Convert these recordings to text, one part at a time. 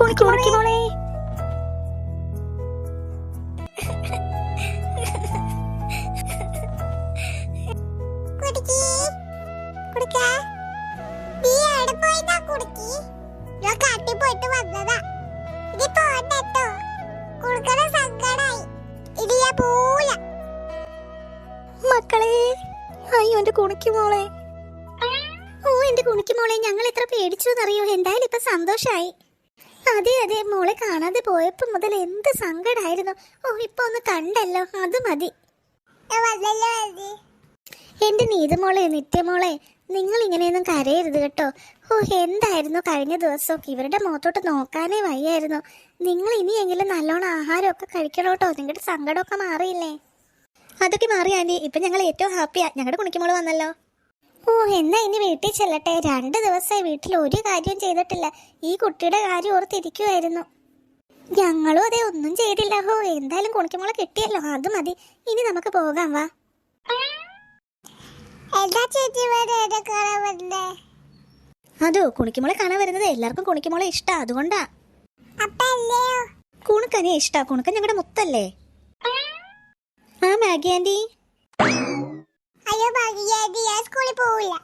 കുണിക്ക് കുണിക്ക് മോളെ. മക്കളെ അയ്യോ എന്റെ കുണിക്ക് മോളെ. എന്റെ കുണിക്ക് മോളെ ഞങ്ങൾ എത്ര പേടിച്ചു എന്നറിയോ എന്തായാലും ഇപ്പൊ സന്തോഷായി. അതെ അതെ മോളെ കാണാതെ പോയപ്പോ മുതൽ എന്ത് സങ്കടായിരുന്നു. ഓ ഇപ്പൊ ഒന്ന് കണ്ടല്ലോ അത് മതി. എന്റെ നീതുമോളെ നിത്യമോളെ നിങ്ങൾ ഇങ്ങനെയൊന്നും കരയരുത് കേട്ടോ. ഓ എന്തായിരുന്നു കഴിഞ്ഞ ദിവസം ഇവരുടെ മുഖത്തോട്ട് നോക്കാനേ വയ്യായിരുന്നു. നിങ്ങൾ ഇനിയെങ്കിലും നല്ലോണം ആഹാരമൊക്കെ കഴിക്കണം കേട്ടോ? നിങ്ങളുടെ സങ്കടമൊക്കെ മാറിയില്ലേ? അതൊക്കെ മാറി ഇപ്പൊ ഞങ്ങൾ ഏറ്റവും ഹാപ്പിയാ. ഞങ്ങളുടെ കുണിക്കുമോൾ വന്നല്ലോ. ഓ എന്നാ ഇനി വീട്ടിൽ ചെല്ലട്ടെ. രണ്ട് ദിവസമായി വീട്ടിൽ ഒരു കാര്യവും ചെയ്തിട്ടില്ല. ഈ കുട്ടിയുടെ കാര്യം ഓർത്തിരിക്കുമായിരുന്നു ഞങ്ങളും അതെ ഒന്നും ചെയ്തില്ല. ഹോ എന്തായാലും കുണിക്കുമ്പോൾ കിട്ടിയല്ലോ. അത് മതി. ഇനി നമുക്ക് പോകാം വാ. അതോ കുണിക്കുമോളെ കാണാൻ വരുന്നത് എല്ലാവർക്കും കുണിക്കുമോളെ ഇഷ്ടാ അതുകൊണ്ടാ. കുണുക്കനെ ഇഷ്ടാ. കുണുക്കൻ ഞങ്ങളുടെ മുത്തല്ലേ? ആ മാഗി ആന്റി അയ്യോ ഭാഗ്യാതി ഞാൻ സ്കൂളിൽ പോവില്ല.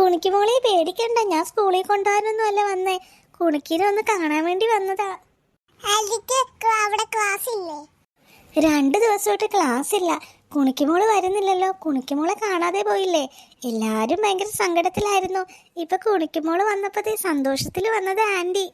കുണിക്കുമോളെ പേടിക്കണ്ട. ഞാൻ സ്കൂളിൽ കൊണ്ടുപോകാനൊന്നും അല്ല വന്നേ. കുണിക്കിനെ ഒന്ന് കാണാൻ വേണ്ടി വന്നതാ. ക്ലാ- അവിടെ ക്ലാസ് ഇല്ലേ? രണ്ട് ദിവസമായിട്ട് ക്ലാസ് ഇല്ല. കുണിക്കുമോൾ വരുന്നില്ലല്ലോ. കുണിക്കുമോളെ കാണാതെ പോയില്ലേ. എല്ലാരും ഭയങ്കര സങ്കടത്തിലായിരുന്നു. ഇപ്പൊ കുണിക്കുമോൾ വന്നപ്പോ സന്തോഷത്തിൽ വന്നത് ആന്റി.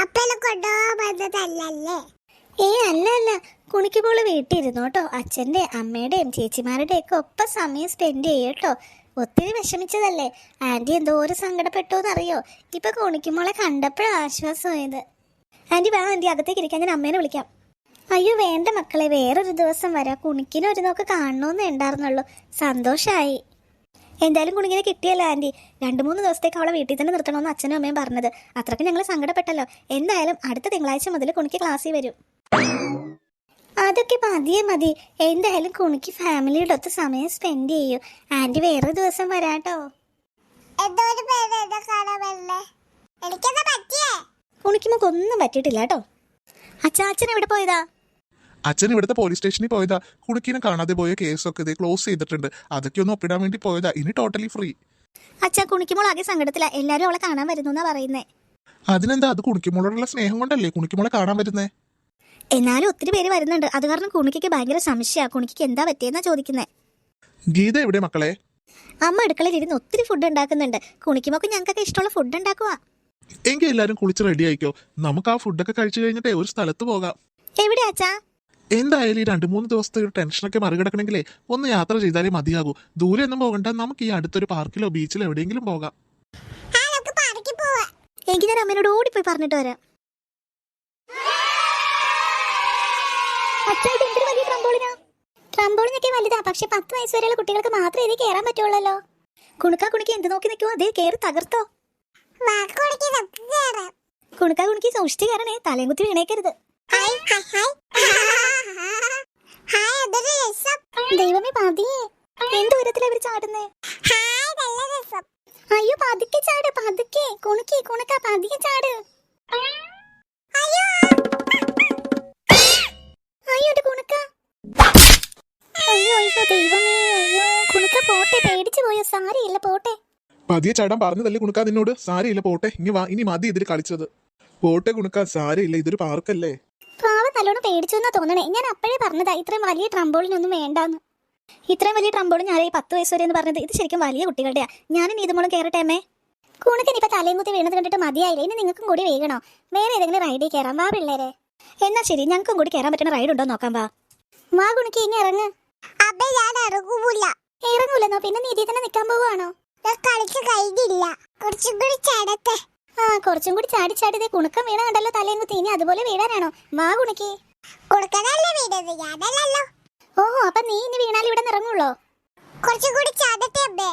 അപ്പൊ കൊണ്ടുപോകാൻ വന്നതല്ലല്ലേ? ഏ അല്ല അല്ല. കുണിക്കുപോൾ വീട്ടിൽ ഇരുന്നു കേട്ടോ. അച്ഛന്റെ അമ്മയുടെയും ചേച്ചിമാരുടെയും ഒക്കെ ഒപ്പം സമയം സ്പെൻഡ് ചെയ്യും കേട്ടോ. ഒത്തിരി വിഷമിച്ചതല്ലേ? ആന്റി എന്തോരം സങ്കടപ്പെട്ടു എന്നറിയോ? ഇപ്പൊ കുണിക്കുമോളെ കണ്ടപ്പോഴാണ് ആശ്വാസമായത് ആന്റി വാ ആന്റി അകത്തേക്ക് ഇരിക്കാൻ ഞാൻ അമ്മേനെ വിളിക്കാം. അയ്യോ വേണ്ട മക്കളെ. വേറൊരു ദിവസം വരാം. കുണിക്കിനെ ഒരു നോക്ക് കാണണമെന്നേ ഉണ്ടായിരുന്നുള്ളൂ. സന്തോഷമായി എന്തായാലും കുണിങ്ങനെ കിട്ടിയല്ലോ ആന്റി. രണ്ട് മൂന്ന് ദിവസത്തേക്ക് അവളെ വീട്ടിൽ തന്നെ നിർത്തണമെന്ന് അച്ഛനും അമ്മയും പറഞ്ഞത്. അത്രയ്ക്ക് ഞങ്ങൾ സങ്കടപ്പെട്ടല്ലോ. എന്തായാലും അടുത്ത തിങ്കളാഴ്ച മുതൽ കുണിക്ക് ക്ലാസ്സിൽ വരും. അതൊക്കെ മതിയെ മതി. എന്തായാലും കുണിക്ക് ഫാമിലിയുടെ ഒത്ത് സമയം സ്പെൻഡ് ചെയ്യൂ. ആന്റി വേറെ ദിവസം വരാട്ടോ. കുണിക്കുമ്പോൾ ഒന്നും പറ്റിയിട്ടില്ല കേട്ടോ. അച്ഛാ അച്ഛൻ എവിടെ പോയതാ? അച്ഛൻ ഇവിടുത്തെ പോലീസ് സ്റ്റേഷനിൽ പോയതാ. കുണുക്കിനെ കാണാതെ പോയ കേസൊക്കെ ഇത് ക്ലോസ് ചെയ്തിട്ടുണ്ട്. അതൊക്കെ ഒന്ന് ഒപ്പിടാൻ വേണ്ടി പോയതാ. ഇനി ടോട്ടലി ഫ്രീ അച്ഛാ കുണിക്കുമ്പോൾ ആകെ സങ്കടത്തില. എല്ലാരും അവളെ കാണാൻ വരുന്നു എന്നാ പറയുന്നേ. അതിനെന്താ? അത് കുണിക്കുമോളോടുള്ള സ്നേഹം കൊണ്ടല്ലേ കുണിക്കുമോളെ കാണാൻ വരുന്നേ? എന്നാലും ഒത്തിരി പേര് വരുന്നുണ്ട്. അത് കാരണം കുണിക്കയ്ക്ക് ഭയങ്കര സംശയമാണ് കുണിക്കയ്ക്ക് എന്താ പറ്റിയെന്നാ ചോദിക്കുന്നേ. ഗീത എവിടെ മക്കളെ? അമ്മ അടുക്കളയിൽ ഇരുന്ന് ഒത്തിരി ഫുഡ് ഉണ്ടാക്കുന്നുണ്ട്. കുണിക്കുമൊക്കെ ഞങ്ങൾക്കൊക്കെ ഇഷ്ടമുള്ള ഫുഡ് ഉണ്ടാക്കുവാ. എങ്കിൽ എല്ലാരും കുളിച്ച് റെഡി ആയിക്കോ. നമുക്ക് ആ ഫുഡൊക്കെ കഴിച്ചു കഴിഞ്ഞിട്ട് ഒരു സ്ഥലത്ത് പോകാം. എവിടെ അച്ഛാ? എന്തായാലും ഈ രണ്ട് മൂന്ന് ദിവസത്തെ ഒരു ടെൻഷനൊക്കെ മറികടക്കണമെങ്കിലേ ഒന്ന് യാത്ര ചെയ്താലേ മതിയാകൂ. ദൂരെ ഒന്നും പോകണ്ട. നമുക്ക് ഈ അടുത്തൊരു പാർക്കിലോ ബീച്ചിലോ എവിടെയെങ്കിലും പോകാം. എങ്കിൽ ഞാൻ അമ്മേനോട് ഓടിപ്പോയി പറഞ്ഞിട്ട് വരാം അച്ഛാ, ഇത് എന്തൊരു വലിയ ട്രംപോളിനാ? ട്രംപോളിനൊക്കെ വലുതാ. പക്ഷെ പത്ത് വയസ്സ് വരെയുള്ള കുട്ടികൾക്ക് മാത്രമേ ഇതിൽ കയറാൻ പറ്റുള്ളല്ലോ. കുണുക്കാ കുണുക്കി എന്ത് നോക്കി നിൽക്കുമോ അതേ കയറി തകർത്തോ. കുണുക്കാ കുണുക്കി സൂക്ഷിച്ച് കയറണേ തലയും കുത്തി വീണേക്കരുത്. ദൈവമേ പതിയെ. എന്ത് ഉയരത്തിലാ ഇവർ ചാടുന്നേ? അയ്യോ പതുക്കെ ചാട് പതുക്കെ. കുണുക്കി കുണുക്ക പതിയെ ചാട്. അയ്യോ. കുണുക്ക. അയ്യോ അയ്യോ ദൈവമേ അയ്യോ. കുണുക്ക പോട്ടെ പേടിച്ചു പോയോ? സാരിയില്ല പോട്ടെ. പതിയെ ചേട്ടൻ പറഞ്ഞതല്ലേ കുണുക്കാ നിന്നോട്? സാരയില്ല പോട്ടെ. ഇനി വാ ഇനി മതി ഇതിൽ കളിച്ചത്. പോട്ടെ കുണുക്കാ സാരയില്ല ഇതൊരു പാർക്കല്ലേ? പാവം നല്ലോണം പേടിച്ചു എന്നാ തോന്നണേ. ഞാൻ അപ്പോഴേ പറഞ്ഞതാ ഇത്രയും വലിയ ട്രംബോളിനൊന്നും വേണ്ടാന്ന്. ഇത്രയും വലിയ ട്രംബോളിന് ഞാൻ ഈ പത്ത് വയസ്സ് വരെ എന്ന് പറഞ്ഞത് ഇത് ശരിക്കും വലിയ കുട്ടികളുടെയാ. ഞാനും നീതുമോളും കയറട്ടെ അമ്മേ? കുണുക്കൻ ഇപ്പൊ തലയും കുത്തി വീണത് കണ്ടിട്ട് മതിയായില്ല. ഇനി നിങ്ങൾക്കും കൂടി വേഗണോ? വേറെ ഏതെങ്കിലും റൈഡിൽ കയറാം വാ പിള്ളേരെ. എന്നാ ശരി ഞങ്ങൾക്കും കൂടി കയറാൻ പറ്റുന്ന റൈഡ് ഉണ്ടോ നോക്കാം വാ. വാ കുണുക്കി ഇനി ഇറങ്ങ്. അപ്പൊ ഞാൻ ഇറങ്ങൂല. ഇറങ്ങൂലെന്നോ? പിന്നെ നീതി തന്നെ നിൽക്കാൻ പോവാണോ ഞാൻ കളിച്ച് കഴിഞ്ഞില്ല. കുറച്ചും കൂടി ചാടത്തെ ആ കുറച്ചും കൂടി ചാടി ചാടി ദേ കുണുക്കം വീണ കണ്ടല്ലോ തലയും കുത്തി ഇനി അതുപോലെ വീഴാനാണോ? വാ കുണുക്കി. കൊടുക്കാനല്ലേ വീടത് ഞാനല്ലല്ലോ. ഓഹോ അപ്പൊ നീ ഇനി വീണാൽ ഇവിടെ ഇറങ്ങുള്ളോ? കുറച്ചും കൂടി ചാടട്ടെ അബ്ബേ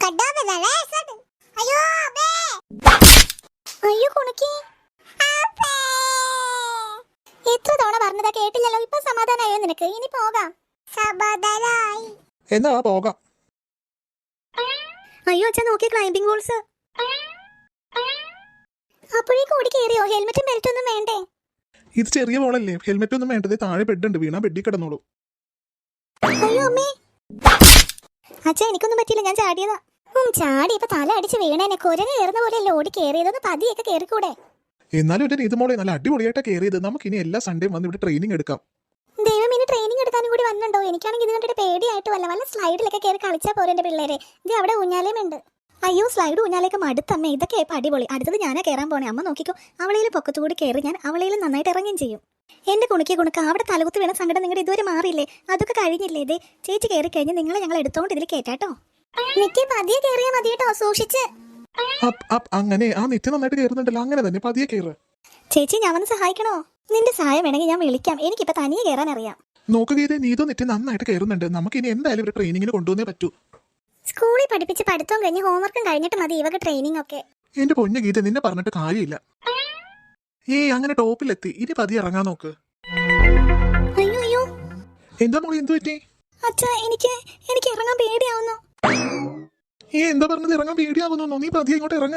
കണ്ടോ അമ്മേ, നല്ല രസമുണ്ട്. അയ്യോ അബ്ബേ അയ്യോ കുണുക്കി. എത്ര പറഞ്ഞതാ കേട്ടില്ലല്ലോ. ഇപ്പൊ സമാധാനായോ നിനക്ക്? ഇനി പോകാം. സമാധാനായി എന്നാ പോകാം. അയ്യോ അച്ഛാ നോക്കിയ ക്ലൈംബിംഗ് ബോൾസ് അപ്പോഴേക്കും ഓടി കയറിയോ ഹെൽമെറ്റും ബെൽറ്റും ഒന്നും വേണ്ടേ? ഇത് ചെറിയ മോളല്ലേ? ഹെൽമെറ്റ് ഒന്നും വേണ്ടത് താഴെ ബെഡ് ഉണ്ട്. വീണാ ബെഡിൽ കിടന്നോളൂ. അയ്യോ അമ്മേ. അച്ഛാ എനിക്കൊന്നും പറ്റിയില്ല. ഞാൻ ചാടിയതാ. ഉം ചാടി. ഇപ്പൊ തല അടിച്ച് വീണേനെ. കുരങ്ങ് കയറുന്ന പോലെ അല്ലേ ഓടി കയറിയതൊന്ന് പതിയൊക്കെ കയറിക്കൂടെ എന്നാലും എന്റെ നീതുമോളെ നല്ല അടിപൊളിയായിട്ട് കയറിയത് നമുക്ക് ഇനി എല്ലാ സൺഡേയും വന്ന് ഇവിടെ ട്രെയിനിങ് എടുക്കാം. ദൈവം ഇനി ട്രെയിനിങ് എടുക്കാനും കൂടി വന്നുണ്ടോ എനിക്കാണെങ്കിൽ ഇത് കണ്ടിട്ട് പേടിയായിട്ട് വല്ല വല്ല സ്ലൈഡിലൊക്കെ കയറി കളിച്ചാൽ പോരെ എന്റെ പിള്ളേരെ. ഇത് അവിടെ ഊഞ്ഞാലേം ഉണ്ട് അയ്യോ സ്ലൈഡ് ഊഞ്ഞാലേക്ക് മടുത്തമ്മേ ഇതൊക്കെ ഇപ്പം അടിപൊളി. അടുത്തത് ഞാനാ കയറാൻ പോണേ. അമ്മ നോക്കിക്കോ അവളേലും പൊക്കത്തുകൂടി കയറി ഞാൻ അവളേലും നന്നായിട്ട് ഇറങ്ങുകയും ചെയ്യും. എന്റെ കുണിക്ക് കുണുക്ക് അവിടെ തലകുത്ത് വീണ സങ്കടം നിങ്ങളുടെ ഇതുവരെ മാറിയില്ലേ? അതൊക്കെ കഴിഞ്ഞില്ലേ ഇതേ ചേച്ചി കയറി കഴിഞ്ഞ് നിങ്ങളെ ഞങ്ങൾ എടുത്തോണ്ട് ഇതിൽ കേട്ടാട്ടോ നിക്ക് പതിയെ കയറിയാ മതി കേട്ടോ സൂക്ഷിച്ച്. അപ്പ് അപ്പ് അങ്ങനെ ആ നിത്യം നന്നായിട്ട് കയറുന്നുണ്ടല്ലോ. അങ്ങനെ തന്നെ പതിയെ കയറ്. ചേച്ചി ഞാൻ വന്ന് സഹായിക്കണോ? നിന്റെ സഹായം വേണമെങ്കിൽ ഞാൻ വിളിക്കാം. എനിക്കിപ്പോ തനിയെ കയറാൻ അറിയാം നോക്കുകയത് നീതോ നിത്യം നന്നായിട്ട് കയറുന്നുണ്ട്. നമുക്ക് ഇനി എന്തായാലും ഒരു ട്രെയിനിങ്ങിന് കൊണ്ടുവന്നേ പറ്റൂ. സ്കൂളിൽ പഠിപ്പിച്ച് പഠിത്തവും കഴിഞ്ഞ് ഹോംവർക്കും കഴിഞ്ഞിട്ട് മതി ഇവക്ക് ട്രെയിനിങ് ഒക്കെ. എന്റെ പൊന്നു ഗീത നിന്നെ പറഞ്ഞിട്ട് കാര്യമില്ല. ഏയ് അങ്ങനെ ടോപ്പിലെത്തി. ഇനി പതി ഇറങ്ങാൻ നോക്ക്. അയ്യോ അയ്യോ. എന്താ മോളെ എന്തു പറ്റി? അച്ഛാ എനിക്ക് എനിക്ക് ഇറങ്ങാൻ പേടിയാവുന്നു. ഏ എന്താ പറഞ്ഞത്? ഇറങ്ങാൻ പേടിയാകുന്നു നീ പതിയെ ഇങ്ങോട്ട് ഇറങ്ങ.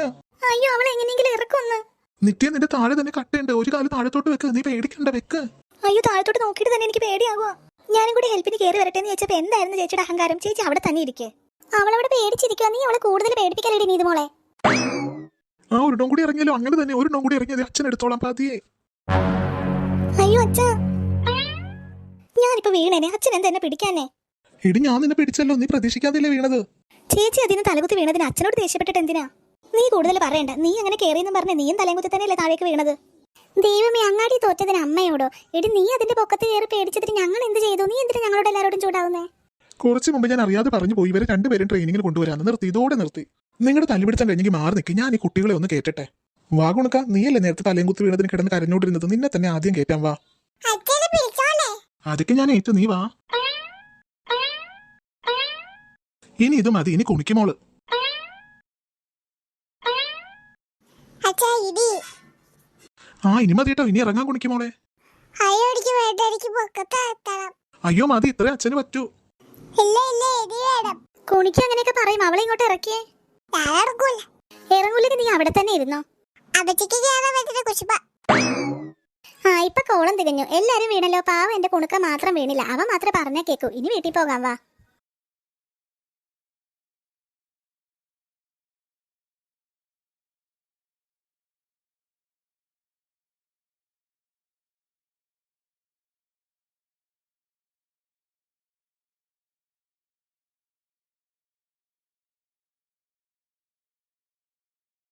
അയ്യോ അവളെ എങ്ങനെയെങ്കിലും ഇറക്കൊന്ന് നിത്യ നിന്റെ താഴെ തന്നെ കട്ടുണ്ട്. ഒരു കാലം താഴത്തോട്ട് വെക്ക്. നീ പേടിക്കണ്ട വെക്ക്. അയ്യോ താഴത്തോട്ട് നോക്കിയിട്ട് തന്നെ എനിക്ക് പേടിയാകുക ഞാനും കൂടി ഹെൽപ്പിന് കയറി വരട്ടെ എന്ന് ചോദിച്ചപ്പോ എന്തായിരുന്നു ചേച്ചിയുടെ അഹങ്കാരം? ചേച്ചി അവിടെ തന്നെ ഇരിക്കെ. അവളവിടെ പേടിച്ചിരിക്കുക നീ അവളെ കൂടുതൽ പേടിപ്പിക്കലടി നീത് മോളെ ആ ഒരെണ്ണം കൂടി ഇറങ്ങിയല്ലോ അങ്ങനെ തന്നെ ഒരെണ്ണം കൂടി ഇറങ്ങിയത് അച്ഛൻ എടുത്തോളാം പതിയെ അയ്യോ അച്ഛാ. ഞാനിപ്പോ വീണേനെ. അച്ഛൻ എന്താ എന്നെ പിടിക്കാനേ. ഇടി ഞാൻ നിന്നെ പിടിച്ചല്ലോ. നീ പ്രതീക്ഷിക്കാതില്ലേ വീണത്? ചേച്ചി അതിന് തലകുത്തി വീണതിന് അച്ഛനോട് ദേഷ്യപ്പെട്ടിട്ട് എന്തിനാ? നീ കൂടുതൽ പറയണ്ട. നീ അങ്ങനെ കയറിയെന്നും പറഞ്ഞ് നീയും തലകുത്തി കുത്തി തന്നെയല്ലേ താഴേക്ക് വീണത്? ദൈവമേ അങ്ങാടി തോറ്റതിന് അമ്മയോടോ? എടി നീ അതിന്റെ പൊക്കത്ത് കയറി പേടിച്ചതിന് ഞങ്ങൾ എന്ത് ചെയ്തു? നീ എന്തിനാ ഞങ്ങളോട് എല്ലാവരോടും ചൂടാവുന്നേ? കുറച്ച് മുമ്പ് ഞാൻ അറിയാതെ പറഞ്ഞു പോയി. ഇവരെ രണ്ടുപേരും ട്രെയിനിങ്ങിൽ കൊണ്ടുവരാന്ന് നിർത്തി. ഇതോടെ നിർത്തി. നിങ്ങളുടെ തലപിടിച്ചാൽ കഴിഞ്ഞെങ്കിൽ മാറി നിൽക്കി. ഞാൻ ഈ കുട്ടികളെ ഒന്ന് കേട്ടെ വാഗുണക്ക നീയല്ലേ നേരത്തെ തലയും കുത്തി വീണതിന് കിടന്ന് കരഞ്ഞോണ്ടിരുന്നത് നിന്നെ തന്നെ ആദ്യം കേറ്റാൻ വാ. അതൊക്കെ ഞാൻ ഏറ്റു. നീ വാ. ഇനി ഇത് മതി ഇനി കുണിക്കുമോൾ ആ ഇനി മതി കേട്ടോ ഇനി ഇറങ്ങാൻ കുണിക്കുമോളെ അയ്യോ മതി ഇത്ര അച്ഛന് പറ്റൂ. കുണിക്ക് അങ്ങനെയൊക്കെ പറയും അവളെ ഇങ്ങോട്ട് ഇറക്കിയേ. ഇറങ്ങൂലേക്ക് നീ അവിടെ തന്നെ ഇരുന്നോ. ആ ഇപ്പൊ കോളം തികഞ്ഞു. എല്ലാരും വീണല്ലോ പാവ എന്റെ കുണുക്ക മാത്രം വീണില്ല. അവ മാത്രമേ പറഞ്ഞാ കേക്കൂ. ഇനി വീട്ടിൽ പോകാം വാ.